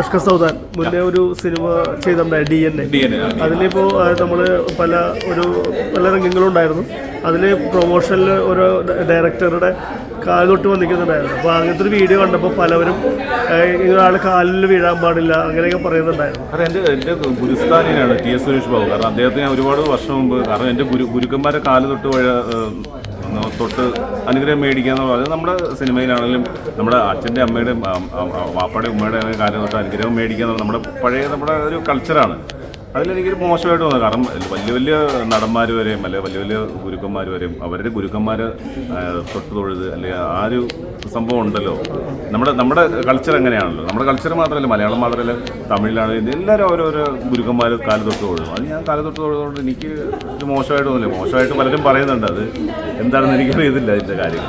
അഷ്കർ സൗദാൻ മുന്നേ ഒരു സിനിമ ചെയ്തിട്ടുണ്ടായി ഡി എൻ എ അതിലിപ്പോൾ നമ്മൾ പല ഒരു പല രംഗങ്ങളും ഉണ്ടായിരുന്നു അതിൽ പ്രൊമോഷനിൽ ഒരു ഡയറക്ടറുടെ കാൽ തൊട്ട് വന്നിക്കുന്നുണ്ടായിരുന്നു അപ്പോൾ അങ്ങനത്തെ ഒരു വീഡിയോ കണ്ടപ്പോൾ പലവരും ഒരാൾ കാലിൽ വീഴാൻ പാടില്ല അങ്ങനെയൊക്കെ പറയുന്നുണ്ടായിരുന്നു. അതെ എന്റെ എന്റെ ഗുരുസ്ഥാനിയാണ് ടി എസ് സുരേഷ് ബാബു. കാരണം അദ്ദേഹത്തിന് ഞാൻ ഒരുപാട് വർഷം മുമ്പ് കാരണം എന്റെ ഗുരു ഗുരുക്കന്മാരെ കാൽ തൊട്ട് തൊട്ട് അനുഗ്രഹം മേടിക്കുക എന്ന് പറഞ്ഞാൽ നമ്മുടെ സിനിമയിലാണെങ്കിലും നമ്മുടെ അച്ഛന്റെ അമ്മയുടെയും വാപ്പയുടെ ഉമ്മയുടെ കാലം തൊട്ട് അനുഗ്രഹം മേടിക്കുക എന്നുള്ളത് നമ്മുടെ പഴയ നമ്മുടെ ഒരു കൾച്ചറാണ് അതിലെനിക്കൊരു മോശമായിട്ട് തോന്നുന്നു. കാരണം വലിയ വലിയ നടന്മാർ വരെയും അല്ലെങ്കിൽ വലിയ വലിയ ഗുരുക്കന്മാർ വരെയും അവരുടെ ഗുരുക്കന്മാർ തൊട്ട് തൊഴുത് അല്ലെങ്കിൽ ആ ഒരു സംഭവം ഉണ്ടല്ലോ. നമ്മുടെ നമ്മുടെ കൾച്ചർ എങ്ങനെയാണല്ലോ? നമ്മുടെ കൾച്ചർ മാത്രമല്ല മലയാളം മാത്രമല്ല തമിഴിലാണെങ്കിലും എല്ലാവരും ഓരോരോ ഗുരുക്കന്മാർ കാൽ തൊട്ട് തൊഴും. അത് ഞാൻ കാൽ തൊട്ട് തൊഴുതുകൊണ്ട് എനിക്ക് ഒരു മോശമായിട്ട് തോന്നില്ല. മോശമായിട്ട് പലരും പറയുന്നുണ്ട് അത്. എന്താണെന്ന് എനിക്കറിയത്തില്ല അതിന്റെ കാര്യം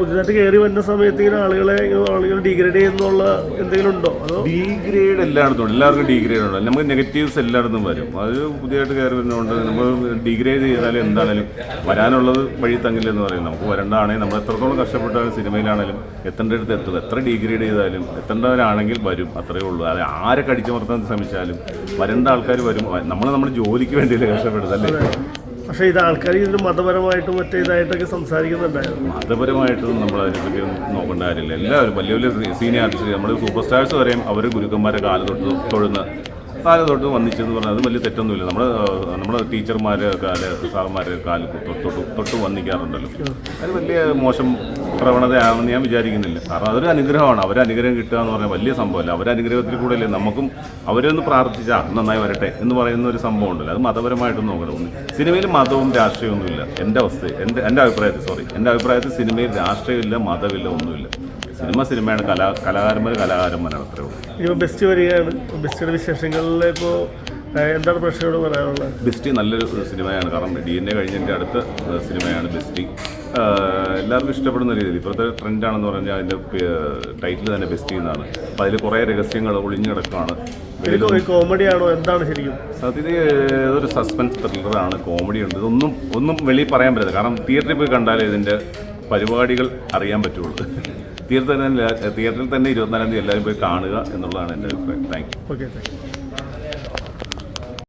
പുതുതായിട്ട് കയറി വരുന്ന സമയത്ത് ഇങ്ങനെ ആളുകളെ ആളുകൾ ഡിഗ്രേഡ് ചെയ്യുന്നുള്ള എന്തെങ്കിലും ഉണ്ടോ? ഡീഗ്രേഡ് ഡിഗ്രേഡ് എല്ലായിടത്തും എല്ലാവർക്കും ഡിഗ്രേഡ് ഉണ്ട്? നമുക്ക് നെഗറ്റീവ്സ് എല്ലായിടത്തും വരും. അത് പുതിയതായിട്ട് കയറി വരുന്നതുകൊണ്ട് നമ്മൾ ഡിഗ്രേഡ് ചെയ്താലും എന്താണേലും വരാനുള്ളത് വഴി തങ്ങില്ലെന്ന് പറയും. നമുക്ക് വരേണ്ടതാണെങ്കിൽ നമ്മൾ എത്രത്തോളം കഷ്ടപ്പെട്ടാലും സിനിമയിലാണെങ്കിലും എത്തേണ്ടടുത്ത് എത്തും. എത്ര ഡിഗ്രേഡ് ചെയ്താലും എത്തേണ്ടവരാണെങ്കിൽ വരും അത്രയേ ഉള്ളൂ. അത് ആരെ കടിച്ചു കടിച്ചമർത്താൻ ശ്രമിച്ചാലും വരേണ്ട ആൾക്കാർ വരും. നമ്മൾ നമ്മുടെ ജോലിക്ക് വേണ്ടിയല്ലേ കഷ്ടപ്പെടുന്നത് അല്ലേ? പക്ഷേ ഇത് ആൾക്കാർ ഇതിന് മതപരമായിട്ടും മറ്റേ ഇതായിട്ടൊക്കെ സംസാരിക്കുന്നുണ്ടായിരുന്നു. മതപരമായിട്ടൊന്നും നമ്മൾ അതിനെപ്പറ്റി നോക്കേണ്ട കാര്യമില്ല. എല്ലാവരും വലിയ വലിയ സീനിയർ ആർട്ടിസ്റ്റ് നമ്മൾ സൂപ്പർ സ്റ്റാർസ് വരെയും അവർ ഗുരുക്കന്മാരെ കാലം തൊട്ട് തൊഴുന്ന കാൽ തൊട്ട് വന്നിച്ചെന്ന് പറഞ്ഞാൽ അത് വലിയ തെറ്റൊന്നുമില്ല. നമ്മൾ നമ്മുടെ ടീച്ചർമാർ കാൽ സാറന്മാർ കാൽ തൊട്ട് തൊട്ട് വന്നിക്കാറുണ്ടല്ലോ. അത് വലിയ മോശം പ്രവണതയാണെന്ന് ഞാൻ വിചാരിക്കുന്നില്ല. കാരണം അതൊരു അനുഗ്രഹമാണ്. അവരെ അനുഗ്രഹം കിട്ടുക എന്ന് പറഞ്ഞാൽ വലിയ സംഭവമല്ല. അവരെ അനുഗ്രഹത്തിൽ കൂടെ നമുക്കും അവരെ ഒന്ന് പ്രാർത്ഥിച്ചാൽ നന്നായി വരട്ടെ എന്ന് പറയുന്ന ഒരു സംഭവം ഉണ്ടല്ലോ. അത് മതപരമായിട്ടൊന്നും നോക്കണം സിനിമയിൽ മതവും രാഷ്ട്രീയമൊന്നുമില്ല എന്റെ അവസ്ഥ എന്റെ എന്റെ അഭിപ്രായത്തിൽ സോറി എന്റെ അഭിപ്രായത്തിൽ സിനിമയിൽ രാഷ്ട്രീയമില്ല മതമില്ല ഒന്നുമില്ല. സിനിമ സിനിമയാണ് കലാ കലാകാരന്മാർ കലാകാരന്മാരാണ് അത്രേ ഉള്ളൂ. ഇപ്പോൾ ബെസ്റ്റ് വരികയാണ്. ബെസ്റ്റിയുടെ വിശേഷങ്ങളിൽ ഇപ്പോൾ എന്താണ് പ്രേക്ഷകരോട് പറയാനുള്ളത്? ബെസ്റ്റി നല്ലൊരു സിനിമയാണ്. കാരണം ഡി എൻ എ കഴിഞ്ഞതിന്റെ അടുത്ത സിനിമയാണ് ബെസ്റ്റി. എല്ലാവർക്കും ഇഷ്ടപ്പെടുന്ന രീതിയിൽ ഇപ്പോഴത്തെ ട്രെൻഡാണെന്ന് പറഞ്ഞാൽ അതിന്റെ ടൈറ്റിൽ തന്നെ ബെസ്റ്റ് എന്നാണ്. അപ്പോൾ അതിൽ കുറേ രഹസ്യങ്ങൾ ഒളിഞ്ഞു കിടക്കുകയാണ് കോമഡിയാണോ? എന്താണ് ശരിക്കും? സത്യത്തിൽ ഏതൊരു സസ്പെൻസ് ത്രില്ലറാണ് കോമഡി ഉണ്ട് ഇതൊന്നും ഒന്നും വെളിയിൽ പറയാൻ പറ്റില്ല. കാരണം തിയേറ്ററിൽ പോയി കണ്ടാലേ ഇതിന്റെ പരിപാടികൾ അറിയാൻ പറ്റുള്ളൂ. തിയേറ്ററിൽ തന്നെ തിയേറ്ററിൽ തന്നെ ഇരുപത്തിനാലാം തീയതി എല്ലാവരും പോയി കാണുക എന്നുള്ളതാണ് എന്റെ അഭിപ്രായം. Thank you okay thank you